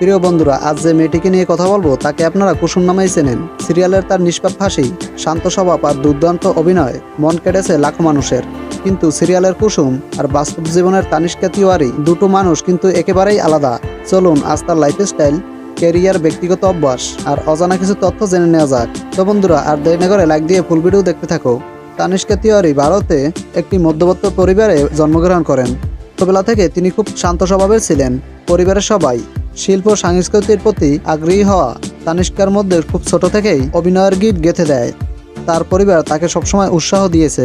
প্রিয় বন্ধুরা, আজ যে মেয়েটিকে নিয়ে কথা বলব, তাকে আপনারা কুসুম নামেই চেনেন। সিরিয়ালের তার নিষ্পাপ ফাঁসি, শান্ত স্বভাব আর দুর্দান্ত অভিনয় মন কেটেছে লাখো মানুষের। কিন্তু সিরিয়ালের কুসুম আর বাস্তব জীবনের তানিষ্কা তিওয়ারি দুটো মানুষ কিন্তু একেবারেই আলাদা। চলুন, আজ তার লাইফস্টাইল ক্যারিয়ার ব্যক্তিগত অভ্যাস আর অজানা কিছু তথ্য জেনে নেওয়া যাক। তো বন্ধুরা, আর দেরি করে লাইক দিয়ে ফুল ভিডিও দেখতে থাকো। তানিষ্কা তিওয়ারি ভারতে একটি মধ্যবর্ত পরিবারে জন্মগ্রহণ করেন। ছোটবেলা থেকে তিনি খুব শান্ত স্বভাবের ছিলেন। পরিবারের সবাই শিল্প সংস্কৃতির প্রতি আগ্রহী হওয়া তানিষ্কার মধ্যে খুব ছোট থেকেই অভিনয়ের গীত গেঁথে দেয়। তার পরিবার তাকে সবসময় উৎসাহ দিয়েছে।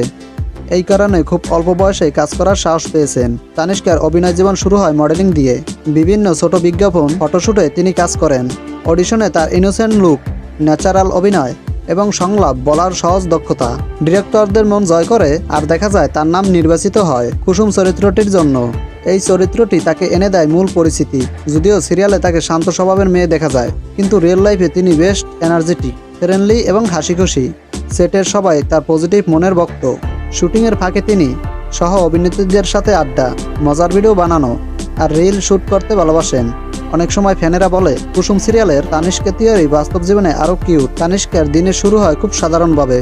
এই কারণে খুব অল্প বয়সে কাজ করার সাহস পেয়েছেন। তানিষ্কার অভিনয় জীবন শুরু হয় মডেলিং দিয়ে। বিভিন্ন ছোট বিজ্ঞাপন, ফটোশুটে তিনি কাজ করেন। অডিশনে তার ইনোসেন্ট লুক, ন্যাচারাল অভিনয় এবং সংলাপ বলার সহজ দক্ষতা। ডিরেক্টরদের মন জয় করে, আর দেখা যায় তার নাম নির্বাচিত হয় কুসুম চরিত্রটির জন্য। এই চরিত্রটি তাকে এনে দেয় মূল পরিচিতি যদিও সিরিয়ালে তাকে শান্ত স্বভাবের মেয়ে দেখা যায়, কিন্তু রিয়েল লাইফে তিনি বেশ এনার্জেটিক ফ্রেন্ডলি এবং হাসি খুশি সেটের সবাই তার পজিটিভ মনের ভক্ত। শুটিংয়ের ফাঁকে তিনি সহ অভিনেত্রীদের সাথে আড্ডা, মজার ভিডিও বানানো আর রিল শ্যুট করতে ভালোবাসেন। অনেক সময় ফ্যানেরা বলে, কুসুম সিরিয়ালের তানিষ্কা তিয়ারি বাস্তব জীবনে আরও কিউট তানিষ্কার দিনে শুরু হয় খুব সাধারণভাবে।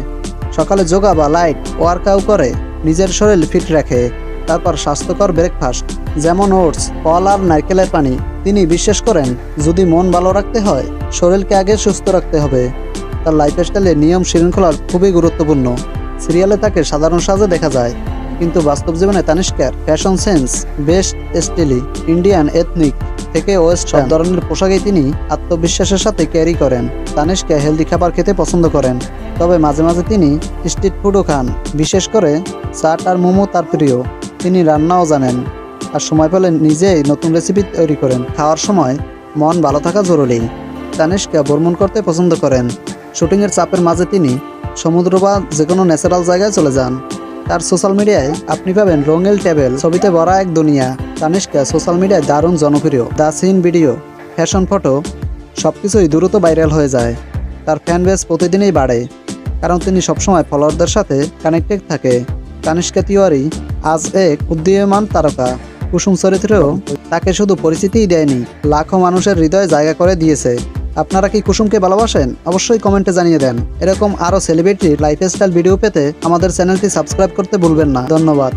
সকালে যোগা বা লাইট ওয়ার্কআউট করে, নিজের শরীর ফিট রাখে। তারপর স্বাস্থ্যকর ব্রেকফাস্ট যেমন ওটস ফল আর নারকেলের পানি। তিনি বিশ্বাস করেন, যদি মন ভালো রাখতে হয়, শরীরকে আগে সুস্থ রাখতে হবে। তার লাইফস্টাইলে নিয়ম শৃঙ্খলা খুবই গুরুত্বপূর্ণ। সিরিয়ালে তাকে সাধারণ সাজে দেখা যায়, কিন্তু বাস্তব জীবনে তানিষ্কার ফ্যাশন সেন্স বেস্ট স্টিলি ইন্ডিয়ান এথনিক থেকে ওয়েস্ট সব ধরনের পোশাকেই তিনি আত্মবিশ্বাসের সাথে ক্যারি করেন। তানিষ্কা হেলদি খাবার খেতে পছন্দ করেন। তবে মাঝে মাঝে তিনি স্ট্রিট ফুডও খান। বিশেষ করে চাট আর মোমো তার প্রিয়। তিনি রান্নাও জানেন আর সময় পেলে নিজেই নতুন রেসিপি তৈরি করেন। খাওয়ার সময় মন ভালো থাকা জরুরি। তানিষ্কা ভ্রমণ করতে পছন্দ করেন। শুটিংয়ের চাপের মাঝে তিনি সমুদ্র বা যে কোনো ন্যাচারাল জায়গায় চলে যান। তার সোশ্যাল মিডিয়ায় আপনি পাবেন রঙেল টেবিল ছবিতে ভরা এক দুনিয়া। তানিষ্কা সোশ্যাল মিডিয়ায় দারুণ জনপ্রিয়। The scene video fashion photo সব কিছুই দ্রুত ভাইরাল হয়ে যায়। তার ফ্যান বেস প্রতিদিনই বাড়ে। কারণ তিনি সবসময় ফলোয়ারদের সাথে কানেক্টেড থাকে। তানিষ্কা তিওয়ারি আজ এক উদ্দীয়মান তারকা। কুসুম চরিত্রেও তাকে শুধু পরিচিতিই দেয়নি, লাখো মানুষের হৃদয়ে জায়গা করে দিয়েছে। আপনারা কি কুসুমকে ভালোবাসেন? অবশ্যই কমেন্টে জানিয়ে দেন। এরকম আরও সেলিব্রিটির লাইফস্টাইল ভিডিও পেতে আমাদের চ্যানেলটি সাবস্ক্রাইব করতে ভুলবেন না। ধন্যবাদ।